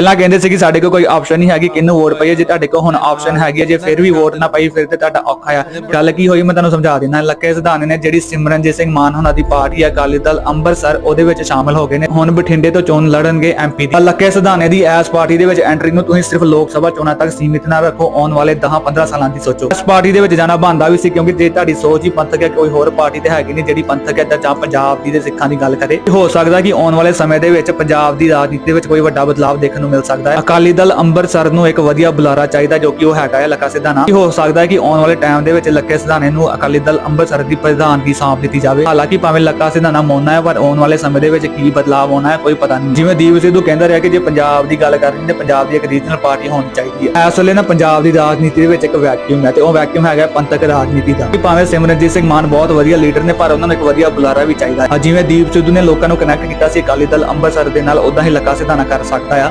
ਪਹਿਲਾਂ ਕਹਿੰਦੇ ਸੀ ਕਿ ਸਾਡੇ ਕੋਲ ਕੋਈ ਆਪਸ਼ਨ ਨਹੀਂ ਹੈਗੀ ਕਿਹਨੂੰ ਵੋਟ ਪਾਈਏ ਜੇ ਤੁਹਾਡੇ ਕੋਲ ਹੁਣ ਆਪਸ਼ਨ ਹੈਗੀ ਹੈ ਜੇ ਫਿਰ ਵੀ ਵੋਟ ਨਾ ਪਾਈ ਫਿਰ ਤੇ ਤੁਹਾਡਾ ਔਖਾ ਆ। ਗੱਲ ਕੀ ਹੋਈ ਮੈਂ ਤੁਹਾਨੂੰ ਸਮਝਾ ਦਿੰਦਾ ਲੱਕੇ ਸਿਧਾਣੇ ਨੇ ਜਿਹੜੀ ਸਿਮਰਨਜੀਤ ਸਿੰਘ ਮਾਨ ਉਹਨਾਂ ਦੀ ਪਾਰਟੀ ਅਕਾਲੀ ਦਲ ਅੰਮ੍ਰਿਤਸਰ ਉਹਦੇ ਵਿੱਚ ਸ਼ਾਮਲ ਹੋ ਗਏ ਨੇ। ਹੁਣ ਬਠਿੰਡੇ ਤੋਂ ਚੋਣ ਲੜਨਗੇ ਐਮਪੀ ਦੀ। ਲੱਕੇ ਸਿਧਾਣੇ ਦੀ ਐਸ ਪਾਰਟੀ ਦੇ ਵਿੱਚ ਐਂਟਰੀ ਨੂੰ ਤੁਸੀਂ ਸਿਰਫ ਲੋਕ ਸਭਾ ਚੋਣਾਂ ਤੱਕ ਸੀਮਿਤ ਨਾ ਰੱਖੋ ਆਉਣ ਵਾਲੇ 10-15 ਸਾਲਾਂ ਦੀ ਸੋਚੋ। ਇਸ ਪਾਰਟੀ ਦੇ ਵਿੱਚ ਜਾਣਾ ਬੰਦਾ ਵੀ ਸੀ ਕਿਉਂਕਿ ਜੇ ਤੁਹਾਡੀ ਸੋਚ ਹੀ ਪੰਥਕ ਹੈ ਕੋਈ ਹੋਰ ਪਾਰਟੀ ਤੇ ਹੈਗੀ ਨਹੀਂ ਜਿਹੜੀ ਪੰਥਕ ਹੈ ਜਾਂ ਪੰਜਾਬ ਦੀ ਤੇ ਸਿੱਖਾਂ ਦੀ ਗੱਲ ਕਰੇ। ਹੋ ਸਕਦਾ ਕਿ ਆਉਣ ਵਾਲੇ ਸਮੇਂ ਦੇ ਵਿੱਚ ਪੰਜਾਬ ਦੀ ਰਾਜਨੀਤੀ ਦੇ ਵਿੱਚ ਕੋਈ ਵੱਡਾ ਬਦਲਾਅ ਦੇਖਣ ਨੂੰ ਮਿਲ ਸਕਦਾ ਹੈ। ਅਕਾਲੀ ਦਲ ਅੰਮ੍ਰਿਤਸਰ ਨੂੰ ਇੱਕ ਵਧੀਆ ਬੁਲਾਰਾ ਚਾਹੀਦਾ ਜੋ ਕਿ ਉਹ ਹੈਗਾ ਹੈ ਲੱਖਾ ਸਿਧਾਣਾ ਹੋ ਸਕਦਾ ਹੈ ਕਿ ਆਉਣ ਵਾਲੇ ਟਾਈਮ ਦੇ ਵਿੱਚ ਲੱਕੇ ਸਿਧਾਣੇ ਨੂੰ ਅਕਾਲੀ ਦਲ ਅੰਮ੍ਰਿਤਸਰ ਦੀ ਪ੍ਰਧਾਨ ਦੀ ਸੌਂਪ ਦਿੱਤੀ ਜਾਵੇ। ਹਾਲਾਂਕਿ ਭਾਵੇਂ ਲੱਕਾ ਸਿਧਾਣਾ ਮੋਨਾ ਹੈ, ਪਰ ਆਉਣ ਵਾਲੇ ਸਮੇਂ ਦੇ ਵਿੱਚ ਕੀ ਬਦਲਾਅ ਆਉਣਾ ਹੈ, ਕੋਈ ਪਤਾ ਨਹੀਂ। ਜਿਵੇਂ ਦੀਪ ਸਿੱਧੂ ਕਹਿੰਦਾ ਰਿਹਾ ਕਿ ਜੇ ਪੰਜਾਬ ਦੀ ਗੱਲ ਕਰਨੀ ਤੇ ਪੰਜਾਬ ਦੀ ਇੱਕ ਰੀਜਨਲ ਪਾਰਟੀ ਹੋਣੀ ਚਾਹੀਦੀ ਹੈ। ਇਸ ਵੇਲੇ ਨਾ ਪੰਜਾਬ ਦੀ ਰਾਜਨੀਤੀ ਦੇ ਵਿੱਚ ਇੱਕ ਵੈਕਿਊਮ ਹੈ ਤੇ ਉਹ ਵੈਕਿਊਮ ਹੈਗਾ ਪੰਥਕ ਰਾਜਨੀਤੀ ਦਾ। ਭਾਵੇਂ ਸਿਮਰਨਜੀਤ ਸਿੰਘ ਮਾਨ ਬਹੁਤ ਵਧੀਆ ਲੀਡਰ ਨੇ, ਪਰ ਉਹਨਾਂ ਨੂੰ ਇੱਕ ਵਧੀਆ ਬੁਲਾਰਾ ਵੀ ਚਾਹੀਦਾ ਹੈ। ਜਿਵੇਂ ਦੀਪ ਸਿੱਧੂ ਨੇ ਲੋਕਾਂ ਨੂੰ ਕਨੈਕਟ ਕੀਤਾ ਸੀ, ਅਕਾਲੀ ਦਲ ਅੰਮ੍ਰਿਤਸਰ ਦੇ ਨਾਲ ਉਦਾਂ ਹੀ ਲੱਕਾ ਸਿਧਾਣਾ ਕਰ ਸਕਦਾ ਆ।